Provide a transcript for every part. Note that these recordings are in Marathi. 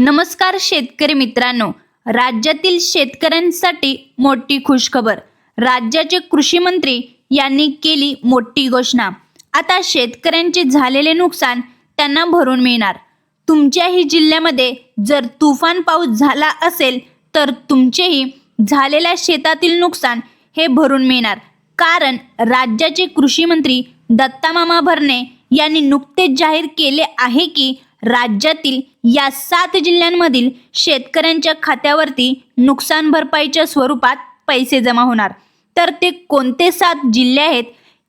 नमस्कार शेतकरी मित्रांनो. राज्यातील शेतकऱ्यांसाठी मोठी खुशखबर. राज्याचे कृषी मंत्री यांनी केली मोठी घोषणा. आता शेतकऱ्यांचे झालेले नुकसान त्यांना भरून मिळणार. तुमच्याही जिल्ह्यामध्ये जर तुफान पाऊस झाला असेल तर तुमचेही झालेल्या शेतातील नुकसान हे भरून मिळणार. कारण राज्याचे कृषी मंत्री दत्तामामा भरणे यांनी नुकतेच जाहीर केले आहे की राज्यातील या सात जिल्ह्यांमधील शेतकऱ्यांच्या खात्यावरती नुकसान भरपाईच्या स्वरूपात पैसे जमा होणार. तर ते कोणते सात जिल्हे आहेत?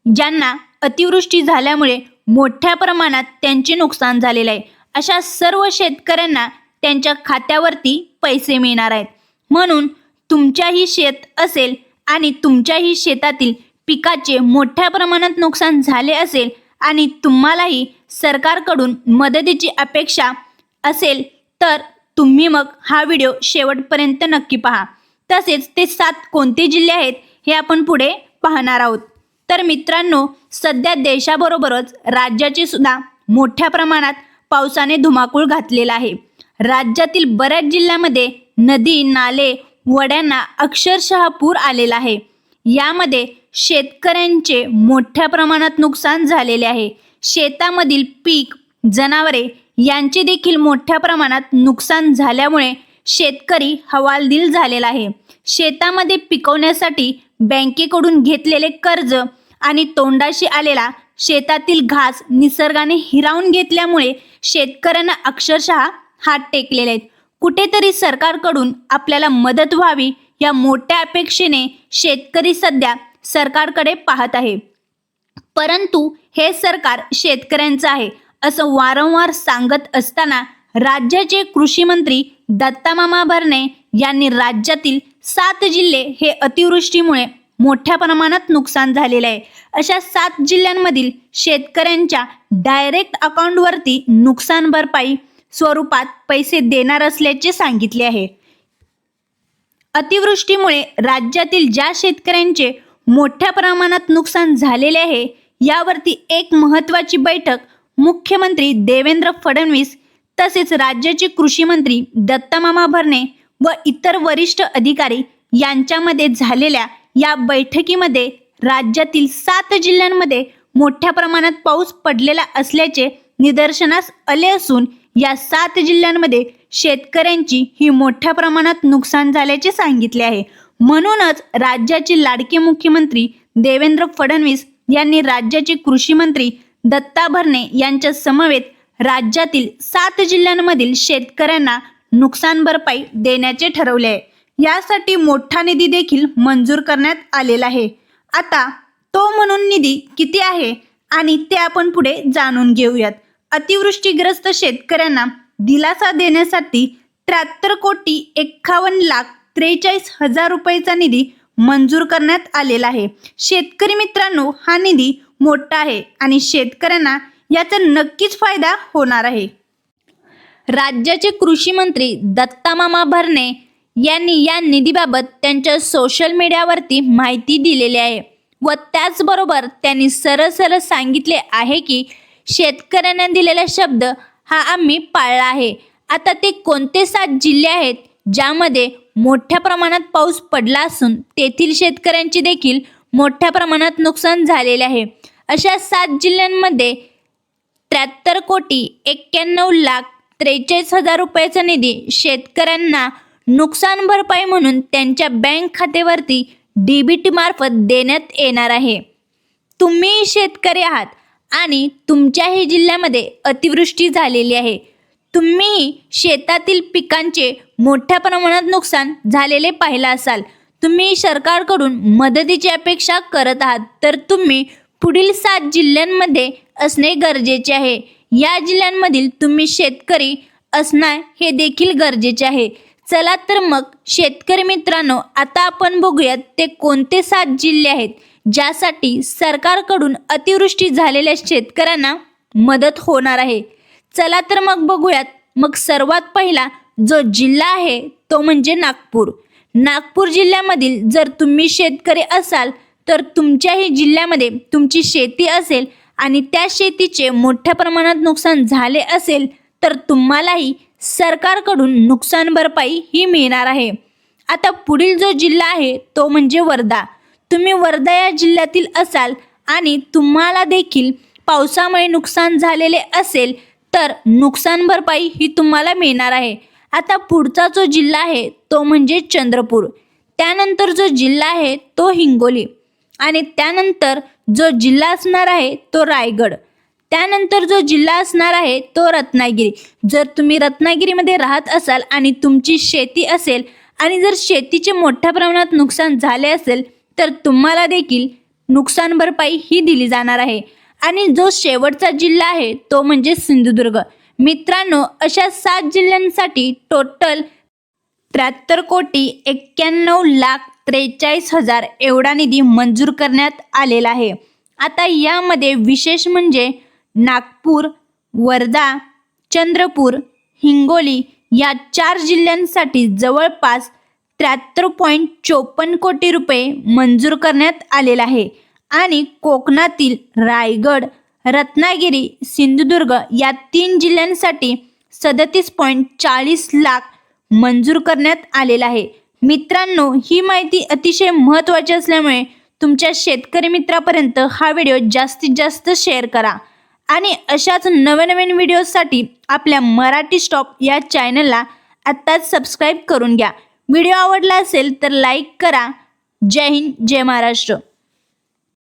ज्यांना अतिवृष्टी झाल्यामुळे मोठ्या प्रमाणात त्यांचे नुकसान झालेले आहे. अशा सर्व शेतकऱ्यांना त्यांच्या खात्यावरती पैसे मिळणार आहेत. म्हणून तुमच्याही शेत असेल आणि तुमच्याही शेतातील पिकाचे मोठ्या प्रमाणात नुकसान झाले असेल आणि तुम्हालाही सरकारकडून मदतीची अपेक्षा असेल तर तुम्ही मग हा व्हिडिओ शेवटपर्यंत नक्की पहा. तसेच ते सात कोणते जिल्हे आहेत हे आपण पुढे पाहणार आहोत. तर मित्रांनो सध्या देशाबरोबरच राज्याची सुद्धा मोठ्या प्रमाणात पावसाने धुमाकूळ घातलेला आहे. राज्यातील बऱ्याच जिल्ह्यामध्ये नदी नाले वड्यांना अक्षरशः पूर आलेला आहे. यामध्ये शेतकऱ्यांचे मोठ्या प्रमाणात नुकसान झालेले आहे. शेतामधील पीक जनावरे यांचे देखील मोठ्या प्रमाणात नुकसान झाल्यामुळे शेतकरी हवालदिल झालेला आहे. शेतामध्ये पिकवण्यासाठी बँकेकडून घेतलेले कर्ज आणि तोंडाशी आलेला शेतातील घास निसर्गाने हिरावून घेतल्यामुळे शेतकऱ्यांना अक्षरशः हात टेकलेले आहेत. कुठेतरी सरकारकडून आपल्याला मदत व्हावी या मोठ्या अपेक्षेने शेतकरी सध्या सरकारकडे पाहत आहे. परंतु हे सरकार शेतकऱ्यांचं आहे असं वारंवार सांगत असताना राज्याचे कृषी मंत्री दत्तामामा भरणे यांनी राज्यातील सात जिल्हे हे अतिवृष्टीमुळे मोठ्या प्रमाणात नुकसान झालेलं आहे. अशा सात जिल्ह्यांमधील शेतकऱ्यांच्या डायरेक्ट अकाउंटवरती नुकसान भरपाई स्वरूपात पैसे देणार असल्याचे सांगितले आहे. अतिवृष्टीमुळे राज्यातील ज्या शेतकऱ्यांचे मोठ्या प्रमाणात नुकसान झालेले आहे यावरती एक महत्त्वाची बैठक मुख्यमंत्री देवेंद्र फडणवीस तसेच राज्याचे कृषी मंत्री दत्तामामा भरणे व इतर वरिष्ठ अधिकारी यांच्यामध्ये झालेल्या या बैठकीमध्ये राज्यातील सात जिल्ह्यांमध्ये मोठ्या प्रमाणात पाऊस पडलेला असल्याचे निदर्शनास आले असून या सात जिल्ह्यांमध्ये शेतकऱ्यांची ही मोठ्या प्रमाणात नुकसान झाल्याचे सांगितले आहे. म्हणूनच राज्याचे लाडके मुख्यमंत्री देवेंद्र फडणवीस यांनी राज्याचे कृषी मंत्री दत्ता भरणे यांच्या समवेत राज्यातील सात जिल्ह्यांमधील शेतकऱ्यांना नुकसान भरपाई देण्याचे ठरवले. आहे यासाठी मोठा निधी देखील मंजूर करण्यात आलेला आहे. आता तो म्हणून निधी किती आहे आणि ते आपण पुढे जाणून घेऊयात. अतिवृष्टीग्रस्त शेतकऱ्यांना दिलासा देण्यासाठी त्र्याहत्तर कोटी एक्कावन्न लाख त्रेचाळीस हजार रुपयेचा निधी मंजूर करण्यात आलेला आहे. शेतकरी मित्रांनो हा निधी मोठा आहे आणि शेतकऱ्यांना याचा नक्कीच फायदा होणार आहे. राज्याचे कृषी मंत्री दत्तामामा भरणे यांनी या निधीबाबत त्यांच्या सोशल मीडियावरती माहिती दिलेली आहे व त्याचबरोबर त्यांनी सरळ सरळ सांगितले आहे की शेतकऱ्यांना दिलेला शब्द हा आम्ही पाळला आहे. आता ते कोणते सात जिल्हे आहेत ज्यामध्ये मोठ्या प्रमाणात पाऊस पडला असून तेथील शेतकऱ्यांचे देखील मोठ्या प्रमाणात नुकसान झालेले आहे. अशा सात जिल्ह्यांमध्ये त्र्याहत्तर कोटी एक्क्याण्णव लाख त्रेचाळीस हजार रुपयाचा निधी शेतकऱ्यांना नुकसान भरपाई म्हणून त्यांच्या बँक खात्यावरती डी बी मार्फत देण्यात येणार आहे. तुम्ही शेतकरी आहात आणि तुमच्याही जिल्ह्यामध्ये अतिवृष्टी झालेली आहे. तुम्ही शेतातील पिकांचे मोठ्या प्रमाणात नुकसान झालेले पाहिलं असाल. तुम्ही सरकारकडून मदतीची अपेक्षा करत आहात तर तुम्ही पुढील सात जिल्ह्यांमध्ये असणे गरजेचे आहे. या जिल्ह्यांमधील तुम्ही शेतकरी असणार हे देखील गरजेचे आहे. चला तर मग शेतकरी मित्रांनो आता आपण बघूयात ते कोणते सात जिल्हे आहेत ज्यासाठी सरकारकडून अतिवृष्टी झालेल्या शेतकऱ्यांना मदत होणार आहे. चला तर मग बघूयात. मग सर्वात पहिला जो जिल्हा आहे तो म्हणजे नागपूर. नागपूर जिल्ह्यामधील जर तुम्ही शेतकरी असाल तर तुमच्याही जिल्ह्यामध्ये तुमची शेती असेल आणि त्या शेतीचे मोठ्या प्रमाणात नुकसान झाले असेल तर तुम्हालाही सरकारकडून नुकसान भरपाई ही मिळणार आहे. आता पुढील जो जिल्हा आहे तो म्हणजे वर्धा. तुम्ही वर्धा या जिल्ह्यातील असाल आणि तुम्हाला देखील पावसामुळे नुकसान झालेले असेल तर नुकसान भरपाई ही तुम्हाला मिळणार आहे. आता पुढचा जो जिल्हा आहे तो म्हणजे चंद्रपूर. त्यानंतर जो जिल्हा आहे तो हिंगोली. आणि त्यानंतर जो जिल्हा असणार आहे तो रायगड. त्यानंतर जो जिल्हा असणार आहे तो रत्नागिरी. जर तुम्ही रत्नागिरीमध्ये राहत असाल आणि तुमची शेती असेल आणि जर शेतीचे मोठ्या प्रमाणात नुकसान झाले असेल तर तुम्हाला देखील नुकसान भरपाई ही दिली जाणार आहे. आणि जो शेवटचा जिल्हा आहे तो म्हणजे सिंधुदुर्ग. मित्रांनो अशा सात जिल्ह्यांसाठी टोटल त्र्याहत्तर कोटी एक्क्याण्णव लाख त्रेचाळीस हजार एवढा निधी मंजूर करण्यात आलेला आहे. आता यामध्ये विशेष म्हणजे नागपूर वर्धा चंद्रपूर हिंगोली या चार जिल्ह्यांसाठी जवळपास त्र्याहत्तर पॉईंट चोपन्न कोटी रुपये मंजूर करण्यात आलेला आहे. आणि कोकणातील रायगड रत्नागिरी सिंधुदुर्ग या तीन जिल्ह्यांसाठी सदतीस पॉईंट चाळीस लाख मंजूर करण्यात आलेला आहे. मित्रांनो ही माहिती अतिशय महत्त्वाची असल्यामुळे तुमच्या शेतकरी मित्रापर्यंत हा व्हिडिओ जास्तीत जास्त शेअर करा. आणि अशाच नवनवीन व्हिडिओसाठी आपल्या मराठी स्टॉप या चॅनलला आत्ताच सबस्क्राईब करून घ्या. व्हिडिओ आवडला असेल तर लाईक करा. जय हिंद जय महाराष्ट्र.